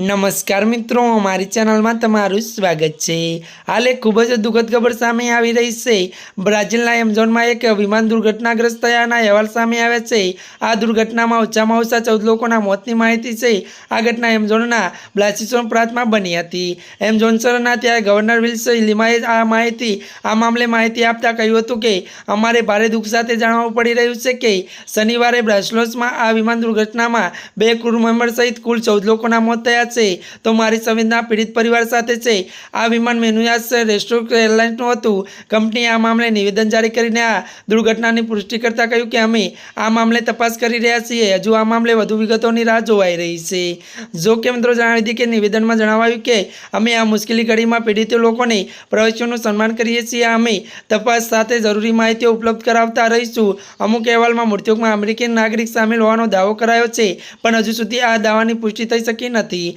નમસ્કાર મિત્રો, અમારી ચેનલમાં તમારું સ્વાગત છે. હાલ એક ખૂબ જ દુઃખદ ખબર સામે આવી રહી છે. બ્રાઝિલના એમઝોનમાં એક વિમાન દુર્ઘટનાગ્રસ્ત થયાના અહેવાલ સામે આવ્યા છે. આ દુર્ઘટનામાં ઓછામાં ઓછા ચૌદ લોકોના મોતની માહિતી છે. આ ઘટના એમઝોનના બ્લાસિસોન પ્રાંતમાં બની હતી. એમઝોનસરના ત્યારે ગવર્નર વિલ્સ લીમાએ આ માહિતી, આ મામલે માહિતી આપતા કહ્યું હતું કે, અમારે ભારે દુઃખ સાથે જાણવું પડી રહ્યું છે કે, શનિવારે બ્રાસલોસમાં આ વિમાન દુર્ઘટનામાં બે ક્રૂ મેમ્બર સહિત કુલ ચૌદ લોકોના મોત થયા છે. તો મારી સંવેદના પીડિત પરિવાર સાથે છે. આ વિમાન મેનુયાસ રેસ્ટોરન્ટ એરલાઇન્સનું હતું. કંપનીએ આ મામલે નિવેદન જારી કરીને આ દુર્ઘટનાની પુષ્ટિ કરતા કહ્યું કે અમે આ મામલે તપાસ કરી રહ્યા છીએ. હજુ આ મામલે વધુ વિગતોની રાહ જોવાઈ રહી છે. જો કે મિત્રો જણાવી દીધી કે નિવેદનમાં જણાવાયું કે અમે આ મુશ્કેલી ઘડીમાં પીડિત લોકોને પ્રવાસીઓનું સન્માન કરીએ છીએ. અમે તપાસ સાથે જરૂરી માહિતીઓ ઉપલબ્ધ કરાવતા રહીશું. અમુક અહેવાલમાં મૃત્યુમાં અમેરિકન નાગરિક સામેલ હોવાનો દાવો કરાયો છે. પણ હજુ સુધી આ દાવાની પુષ્ટિ થઈ શકી નથી.